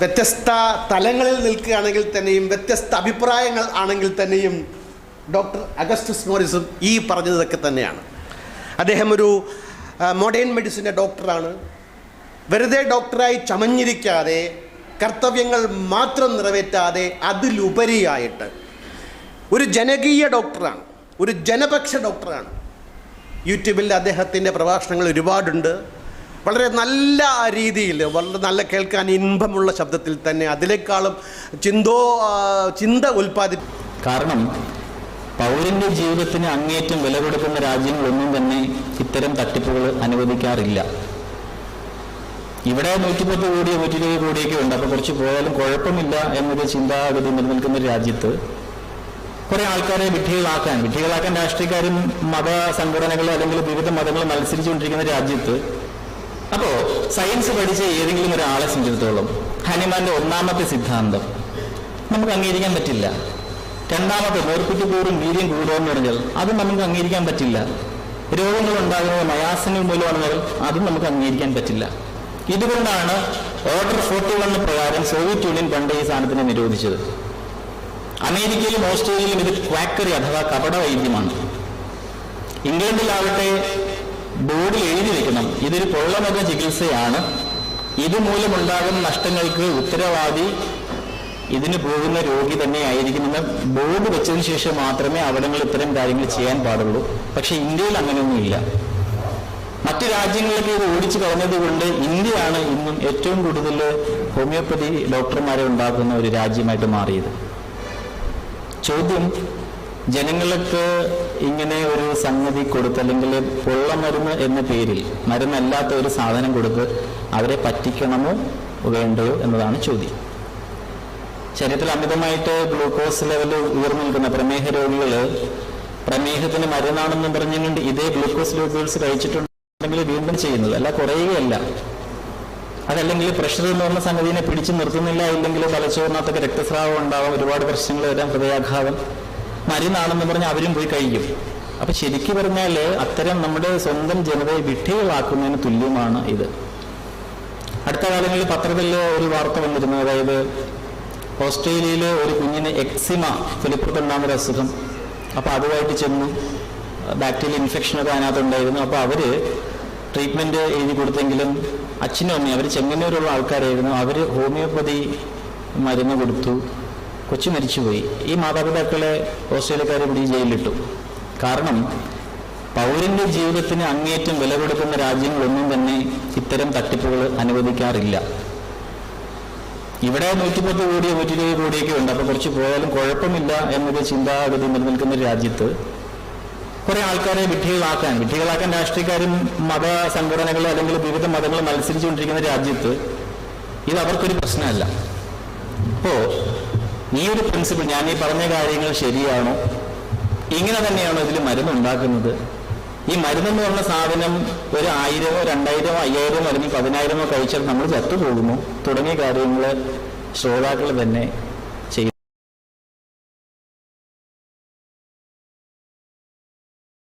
വ്യത്യസ്ത തലങ്ങളിൽ നിൽക്കുകയാണെങ്കിൽ തന്നെയും വ്യത്യസ്ത അഭിപ്രായങ്ങൾ ആണെങ്കിൽ തന്നെയും ഡോക്ടർ അഗസ്റ്റസ് മോറിസും ഈ പറഞ്ഞതൊക്കെ തന്നെയാണ്. അദ്ദേഹം ഒരു മോഡേൺ മെഡിസിന്റെ ഡോക്ടറാണ് വെറുതെ ഡോക്ടറായി ചമഞ്ഞിരിക്കാതെ കർത്തവ്യങ്ങൾ മാത്രം നിറവേറ്റാതെ അതിലുപരിയായിട്ട് ഒരു ജനകീയ ഡോക്ടറാണ് ഒരു ജനപക്ഷ ഡോക്ടറാണ് യൂട്യൂബിൽ അദ്ദേഹത്തിന്റെ പ്രഭാഷണങ്ങൾ ഒരുപാടുണ്ട്. വളരെ നല്ല രീതിയിൽ വളരെ നല്ല കേൾക്കാൻ ഇൻപമുള്ള ശബ്ദത്തിൽ തന്നെ അതിനേക്കാളും ചിന്തോ ചിന്ത ഉൽപ്പാദി കാരണം പൗരന്റെ ജീവിതത്തിന് അങ്ങേറ്റം വില കൊടുക്കുന്ന രാജ്യങ്ങളൊന്നും തന്നെ ഇത്തരം തട്ടിപ്പുകൾ അനുവദിക്കാറില്ല. ഇവിടെ നൂറ്റിപ്പത്ത് കോടിയോ നൂറ്റി ഇരുപത് കോടിയൊക്കെ ഉണ്ട്. അപ്പോൾ കുറച്ച് പോയാലും കുഴപ്പമില്ല എന്നൊരു ചിന്താഗതി നിലനിൽക്കുന്ന രാജ്യത്ത് കുറെ ആൾക്കാരെ വിഡ്ഢികളാക്കാൻ വിഡ്ഢികളാക്കാൻ രാഷ്ട്രീയക്കാരും മത അല്ലെങ്കിൽ വിവിധ മതങ്ങൾ മത്സരിച്ചുകൊണ്ടിരിക്കുന്ന രാജ്യത്ത് അപ്പോ സയൻസ് പഠിച്ച ഏതെങ്കിലും ഒരാളെ സംബന്ധിച്ചിടത്തോളം ഹനുമാന്റെ ഒന്നാമത്തെ സിദ്ധാന്തം നമുക്ക് അംഗീകരിക്കാൻ പറ്റില്ല. രണ്ടാമത്തെ നേർക്കുറ്റി കൂറും വീര്യം കൂടുമെന്ന് പറഞ്ഞാൽ അതും നമുക്ക് അംഗീകരിക്കാൻ പറ്റില്ല. രോഗങ്ങൾ ഉണ്ടാകുന്നത് മയാസങ്ങൾ മൂലമാണെന്ന് അതും നമുക്ക് അംഗീകരിക്കാൻ പറ്റില്ല. ഇതുകൊണ്ടാണ് ഓർഡർ ഫോർട്ടി വൺ പ്രകാരം സോവിയറ്റ് യൂണിയൻ പണ്ട് ഈ സാധനത്തിനെ നിരോധിച്ചത്. അമേരിക്കയിലും ഓസ്ട്രേലിയയിലും ഇത് ക്വാക്കറി അഥവാ കപട വൈദ്യമാണ് ഇംഗ്ലണ്ടിലാവട്ടെ ഇതൊരു പൊള്ളമുഖ ചികിത്സയാണ്. ഇതുമൂലമുണ്ടാകുന്ന നഷ്ടങ്ങൾക്ക് ഉത്തരവാദി ഇതിന് പോകുന്ന രോഗി തന്നെ ആയിരിക്കുമെന്ന് ബോർഡ് വെച്ചതിന് ശേഷം മാത്രമേ അവിടങ്ങൾ ഇത്തരം കാര്യങ്ങൾ ചെയ്യാൻ പാടുള്ളൂ. പക്ഷെ ഇന്ത്യയിൽ അങ്ങനെയൊന്നുമില്ല. മറ്റു രാജ്യങ്ങളിലൊക്കെ ഇത് ഓടിച്ചു കളഞ്ഞത് കൊണ്ട് ഇന്ത്യയാണ് ഇന്നും ഏറ്റവും കൂടുതൽ ഹോമിയോപ്പതി ഡോക്ടർമാരെ ഉണ്ടാക്കുന്ന ഒരു രാജ്യമായിട്ട് മാറിയത്. ചോദ്യം ജനങ്ങൾക്ക് ഇങ്ങനെ ഒരു സംഗതി കൊടുത്ത് അല്ലെങ്കിൽ പൊള്ള മരുന്ന് എന്ന പേരിൽ മരുന്നല്ലാത്ത ഒരു സാധനം കൊടുത്ത് അവരെ പറ്റിക്കണമോ വേണ്ടയോ എന്നതാണ് ചോദ്യം. ശരീരത്തിൽ അമിതമായിട്ട് ഗ്ലൂക്കോസ് ലെവൽ ഉയർന്നു നിൽക്കുന്ന പ്രമേഹ രോഗികൾ പ്രമേഹത്തിന് മരുന്നാണെന്ന് പറഞ്ഞുകൊണ്ട് ഇതേ ഗ്ലൂക്കോസ് ലെവൽസ് കഴിച്ചിട്ടുണ്ടെങ്കിൽ വീണ്ടും ചെയ്യുന്നത്. അല്ല കുറയുകയല്ല. അതല്ലെങ്കിൽ പ്രഷർ എന്ന് പറഞ്ഞ സംഗതിനെ പിടിച്ചു നിർത്തുന്നില്ല. ഇല്ലെങ്കിൽ തലച്ചോറിനകത്തൊക്കെ രക്തസ്രാവം ഉണ്ടാവാം. ഒരുപാട് പ്രശ്നങ്ങൾ വരാം. ഹൃദയാഘാതം. മരുന്നാണെന്ന് പറഞ്ഞ് അവരും പോയി കഴിക്കും അപ്പൊ ശരിക്കു പറഞ്ഞാൽ അത്തരം നമ്മുടെ സ്വന്തം ജനതയെ വിട്ടികളാക്കുന്നതിന് തുല്യമാണ് ഇത്. അടുത്ത കാലങ്ങളിൽ പത്രത്തിൽ ഒരു വാർത്ത വന്നിരുന്നു. അതായത് ഓസ്ട്രേലിയയിലെ ഒരു കുഞ്ഞിന് എക്സിമ ഫലിപ്പുറത്തുണ്ടാകുന്ന ഒരു അസുഖം. അപ്പോൾ അതുമായിട്ട് ചെന്നു. ബാക്ടീരിയൽ അതിനകത്ത് ഉണ്ടായിരുന്നു. അപ്പോൾ അവർ ട്രീറ്റ്മെന്റ് എഴുതി കൊടുത്തെങ്കിലും അച്ഛനും അമ്മയും അവർ ചെങ്ങന്നൂരുള്ള ആൾക്കാരായിരുന്നു. അവർ ഹോമിയോപ്പതി മരുന്ന് കൊടുത്തു. കൊച്ചു മരിച്ചുപോയി. ഈ മാതാപിതാക്കളെ ഓസ്ട്രേലിയക്കാരെ പിടി ജയിലിലിട്ടു. കാരണം പൗരന്റെ ജീവിതത്തിന് അങ്ങേറ്റം വില കൊടുക്കുന്ന രാജ്യങ്ങളൊന്നും തന്നെ ഇത്തരം തട്ടിപ്പുകൾ അനുവദിക്കാറില്ല. ഇവിടെ നൂറ്റിപ്പത്ത് കോടിയോ നൂറ്റി ഇരുപത് കോടിയൊക്കെ ഉണ്ട്. അപ്പോൾ കുറച്ച് പോയാലും കുഴപ്പമില്ല എന്നൊരു ചിന്താഗതി നിലനിൽക്കുന്ന ഒരു രാജ്യത്ത് കുറെ ആൾക്കാരെ വിഡ്ഢികളാക്കാൻ വിഡ്ഢികളാക്കാൻ രാഷ്ട്രീയക്കാരും മത സംഘടനകൾ അല്ലെങ്കിൽ വിവിധ മതങ്ങൾ മത്സരിച്ചുകൊണ്ടിരിക്കുന്ന രാജ്യത്ത് ഇത് അവർക്കൊരു പ്രശ്നമല്ല. അപ്പോ ഈ ഒരു പ്രിൻസിപ്പിൾ ഞാൻ ഈ പറഞ്ഞ കാര്യങ്ങൾ ശരിയാണോ? ഇങ്ങനെ തന്നെയാണോ ഇതിൽ മരുന്ന് ഉണ്ടാക്കുന്നത് ഈ മരുന്നെന്ന് പറഞ്ഞ സാധനം ഒരു ആയിരമോ രണ്ടായിരമോ അയ്യായിരമോ അല്ലെങ്കിൽ പതിനായിരമോ കഴിച്ചാൽ നമ്മൾ ചത്തുപോകുമോ തുടങ്ങിയ കാര്യങ്ങൾ ശ്രോതാക്കൾ തന്നെ